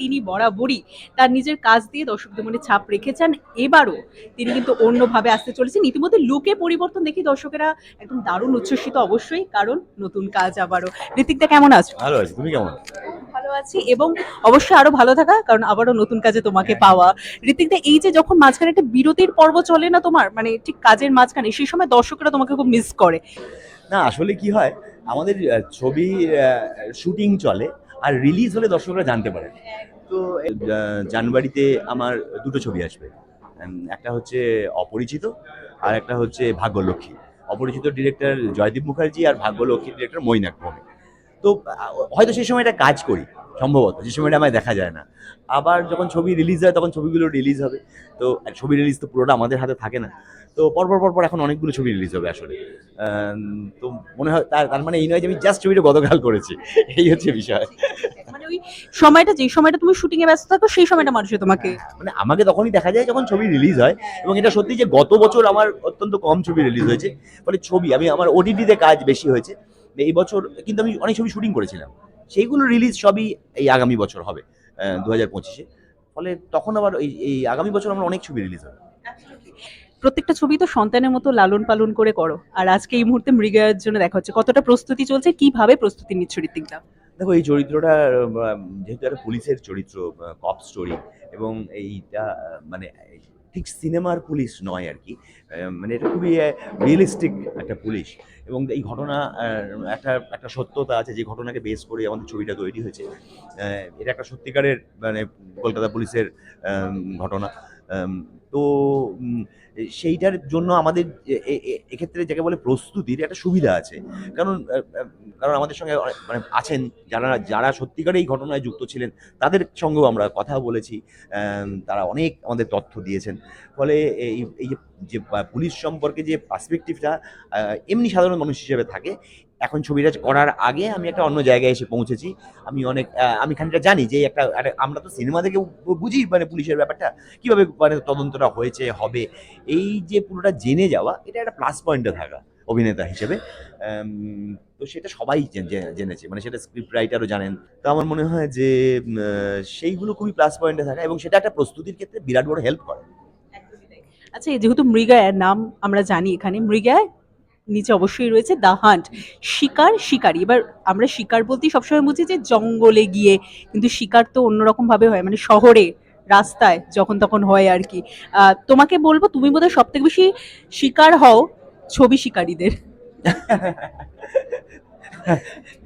তিনি বরাবরই তার নিজের কাজ দিয়ে দর্শকদের মনে ছাপ রেখেছেন। এবারও তিনি কিন্তু অন্যভাবে আসতে চলেছেন। ইতিমধ্যে লুকে পরিবর্তন দেখি দর্শকেরা একদম দারুণ উচ্ছ্বসিত অবশ্যই কারণ নতুন কাজ আবারও। ঋতিকদা কেমন আছো? ভালো আছি। তুমি কেমন? ভালো আছি এবং অবশ্যই আরও ভালো থাকা কারণ আবারও নতুন কাজে তোমাকে পাওয়া। ঋতিকদা এই যে যখন মাঝখানে একটা বিরতির পর্ব চলে না তোমার মানে ঠিক কাজের মাঝখানে সেই সময় দর্শকরা তোমাকে খুব মিস করে। না আসলে কি হয় আমাদের ছবি শুটিং চলে। আর রিলিজ হলে দর্শকরা জানতে পারেন তো জানুয়ারিতে আমার দুটো ছবি আসবে। একটা হচ্ছে অপরিচিত আর একটা হচ্ছে ভাগ্যলক্ষ্মী। অপরিচিত ডিরেক্টর জয়দীপ মুখার্জি আর ভাগ্যলক্ষ্মী ডিরেক্টর মৈনাক ভৌমিক। তো হয়তো সেই সময় একটা কাজ করি। সম্ভবত যে সময়টা আমায় দেখা যায় না। আবার যখন ছবি রিলিজ হয় তখন ছবিগুলো রিলিজ হবে। তো ছবি রিলিজ তো পুরোটা আমাদের হাতে থাকে না। তো পরপর পরপর এখন অনেকগুলো ছবি রিলিজ হবে আসলে। তো মনে হয় তার তার মানে এই নয় যে আমি জাস্ট ছবিটা গতকাল করেছি। এই হচ্ছে বিষয়। মানে সময়টা যে সময়টা তুমি শুটিং এ ব্যস্ত থাকো সেই সময়টা মানুষ তোমাকে মানে আমাকে তখনই দেখা যায় যখন ছবি রিলিজ হয়। এবং এটা সত্যি যে গত বছর আমার অত্যন্ত কম ছবি রিলিজ হয়েছে। ফলে ছবি আমি আমার ওটিটিতে কাজ বেশি হয়েছে। এই বছর কিন্তু আমি অনেক ছবি শুটিং করেছিলাম। সেইগুলো রিলিজ সবই এই আগামী বছর হবে দু হাজার পঁচিশে। ফলে তখন আবার এই এই আগামী বছর আমার অনেক ছবি রিলিজ হবে। প্রত্যেকটা ছবি তো সন্তানের মতো লালন পালন করে করো। আর আজকে এই মুহূর্তে মৃগয়ের জন্য দেখা হচ্ছে কতটা প্রস্তুতি চলছে কীভাবে প্রস্তুতি নিচ্ছ ঋতিকদা দেখো এই চরিত্রটা যেহেতু একটা পুলিশের চরিত্র কপ স্টোরি এবং এইটা মানে ঠিক সিনেমার পুলিশ নয় আর কি। মানে এটা খুবই রিয়েলিস্টিক একটা পুলিশ। এবং এই ঘটনা একটা একটা সত্যতা আছে, যে ঘটনাকে বেস করে আমাদের ছবিটা তৈরি হয়েছে। এটা একটা সত্যিকারের মানে কলকাতা পুলিশের ঘটনা। তো সেইটার জন্য আমাদের এক্ষেত্রে যাকে বলে প্রস্তুতির একটা সুবিধা আছে। কারণ কারণ আমাদের সঙ্গে মানে আছেন যারা যারা সত্যিকারে এই ঘটনায় যুক্ত ছিলেন, তাদের সঙ্গেও আমরা কথা বলেছি। তারা অনেক আমাদের তথ্য দিয়েছেন। ফলে এই এই যে পুলিশ সম্পর্কে যে পার্সপেক্টিভটা এমনি সাধারণ মানুষ হিসেবে থাকে এখন ছবিটা করার আগে আমি একটা অন্য জায়গায় এসে পৌঁছেছি। আমি অনেক আমি খানিকটা জানি যে একটা আমরা তো সিনেমা থেকে বুঝি মানে পুলিশের ব্যাপারটা, কীভাবে মানে তদন্তটা হয়েছে, হবে। এই যে পুরোটা জেনে যাওয়া, এটা একটা প্লাস পয়েন্টে থাকা অভিনেতা হিসেবে। তো সেটা সবাই জেনেছে মানে সেটা স্ক্রিপ্ট রাইটারও জানেন। তো আমার মনে হয় যে সেইগুলো খুবই প্লাস পয়েন্টে থাকা এবং সেটা একটা প্রস্তুতির ক্ষেত্রে বিরাট বড় হেল্প করে। আচ্ছা যেহেতু মৃগয়ার নাম আমরা জানি এখানে মৃগয়ার নিচে অবশ্যই রয়েছে দা হান্ট শিকার, শিকারি। এবার আমরা শিকার বলতেই সবসময় বুঝি যে জঙ্গলে গিয়ে, কিন্তু শিকার তো অন্যরকম ভাবে হয় মানে শহরে, রাস্তায় যখন তখন হয় আর কি। তোমাকে বলব, তুমি বোধহয় সব থেকে বেশি শিকার হও ছবি শিকারীদের।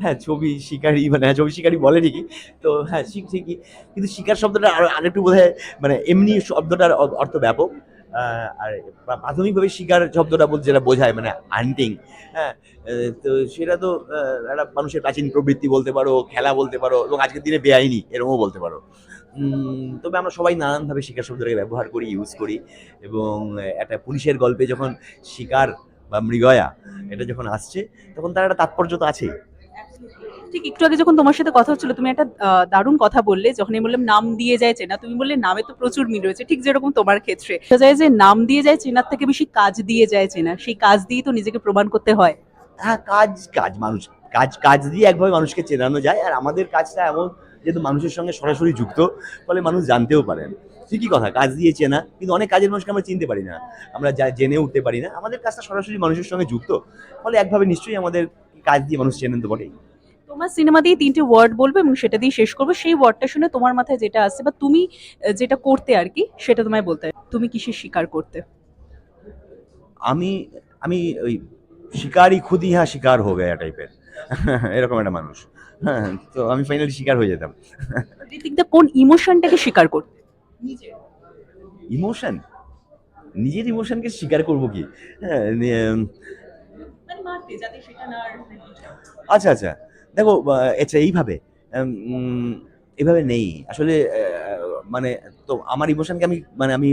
হ্যাঁ ছবি শিকারি মানে ছবি শিকারি বলে ঠিকই তো হ্যাঁ শিখ ঠিকই। কিন্তু শিকার শব্দটা আরও, আরেকটু বোধ মানে এমনি শব্দটার অর্থ ব্যাপক। আর প্রাথমিকভাবে শিকার শব্দটা বলতে যেটা বোঝায় মানে হান্টিং হ্যাঁ? তো সেটা তো একটা মানুষের প্রাচীন প্রবৃত্তি বলতে পারো, খেলা বলতে পারো, এবং আজকের দিনে বেআইনি, এরকমও বলতে পারো। তবে আমরা সবাই নানানভাবে শিকার শব্দটাকে ব্যবহার করি ইউজ করি, এবং একটা পুলিশের গল্পে যখন শিকার বা মৃগয়া, এটা যখন আসছে, তখন তার একটা তাৎপর্য তো আছেই। ঠিক একটু আগে যখন তোমার সাথে কথা হচ্ছিল, তুমি একটা দারুণ কথা বললে। যখন আমি বললাম, নাম দিয়ে যায় চেনা, তুমি বললে, নামে তো প্রচুর মিল রয়েছে। ঠিক যেরকম তোমার ক্ষেত্রে। যায় যে নাম দিয়ে যায় চেনার থেকে বেশি কাজ দিয়ে যায় চেনা। সেই কাজ দিয়েই তো নিজেকে প্রমাণ করতে হয়। হ্যাঁ কাজ কাজ, মানুষ, কাজ কাজ দিয়ে একভাবে মানুষকে চেনানো যায়। আর আমাদের কাজটা এমন, যেহেতু মানুষের সঙ্গে সরাসরি যুক্ত, ফলে মানুষ জানতেও পারেন। ঠিকই কথা, কাজ দিয়ে চেনা, কিন্তু অনেক কাজের মানুষকে আমরা চিনতে পারি না। আমরা যা জেনে উঠতে পারি না। আমাদের কাজটা সরাসরি মানুষের সঙ্গে যুক্ত, ফলে একভাবে নিশ্চয়ই আমাদের কাজ দিয়ে মানুষ চেনেন তো বটেই। তোমার সিনেমা দিয়ে তিনটে ওয়ার্ড বলব এবং সেটা দিয়ে শেষ করব। সেই ওয়ার্ডটা শুনে তোমার মাথায় যেটা আসছে বা তুমি যেটা করতে আর কি সেটা তোমায় বলতে তুমি কিসের শিকার করতে? আমি আমি ওই শিকারই খুদি হ্যাঁ শিকার হয়ে গেয়া টাইপের এরকম একটা মানুষ। হ্যাঁ তো আমি ফাইনালি শিকার হয়ে যেতাম। ঋতিকদা কোন ইমোশনটাকে স্বীকার করতে ইমোশন নিজের ইমোশনকে স্বীকার করব কি? হ্যাঁ আচ্ছা আচ্ছা। দেখো আহ, আচ্ছা এইভাবে উম, এইভাবে নেই। আসলে মানে তো আমার ইমোশনকে আমি মানে আমি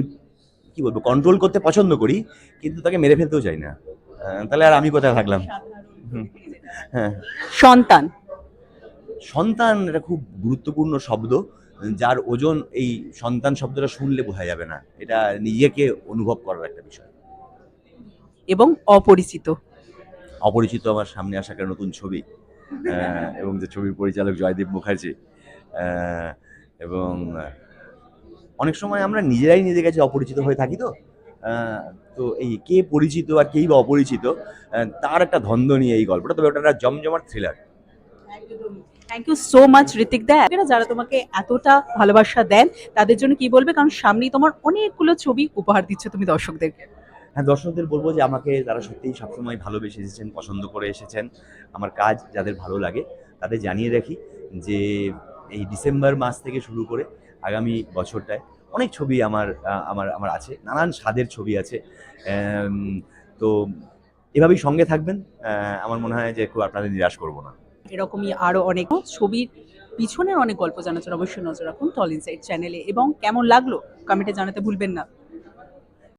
কি বলব কন্ট্রোল করতে পছন্দ করি কিন্তু তাকে মেরে ফেলতেও চাই না। তাহলে আর আমি কোথায় থাকলাম। হ্যাঁ। সন্তান। সন্তান এটা খুব গুরুত্বপূর্ণ শব্দ যার ওজন এই সন্তান শব্দটা শুনলে বোঝা যাবে না। এটা নিজেকে অনুভব করার একটা বিষয়। এবং অপরিচিত। অপরিচিত আমার সামনে আসা একটা নতুন ছবি। এবং যে ছবির পরিচালক জয়দীপ মুখার্জি এবং অনেক সময় আমরা নিজেরাই নিজের কাছে অপরিচিত হয়ে থাকি তো। তো এই কে পরিচিত আর কেই বা অপরিচিত তার একটা ধন্দ্ব নিয়ে এই গল্পটা। তবে ওটা একটা জমজমাট thriller thank you so much Ritwik da. যারা তোমাকে এতটা ভালোবাসা দেন, তাদের জন্য কি বলবে? কারণ সামনেই তোমার অনেকগুলো ছবি উপহার দিচ্ছে তুমি দর্শকদেরকে। হ্যাঁ দর্শকদের বলব যে আমাকে তারা সত্যিই সবসময় ভালোবেসে এসেছেন, পছন্দ করে এসেছেন, আমার কাজ যাদের ভালো লাগে তাদের জানিয়ে রাখি যে এই ডিসেম্বর মাস থেকে শুরু করে আগামী বছরটায় অনেক ছবি আমার আমার আমার আছে, নানান স্বাদের ছবি আছে। তো এভাবেই সঙ্গে থাকবেন। আমার মনে হয় যে খুব আপনাদের নিরাশ করব না। এরকমই আরও অনেক ছবির পিছনের অনেক গল্প জানার জন্য অবশ্যই নজর রাখুন টল ইনসাইড চ্যানেলে। এবং কেমন লাগল কমেন্টে জানাতে ভুলবেন না।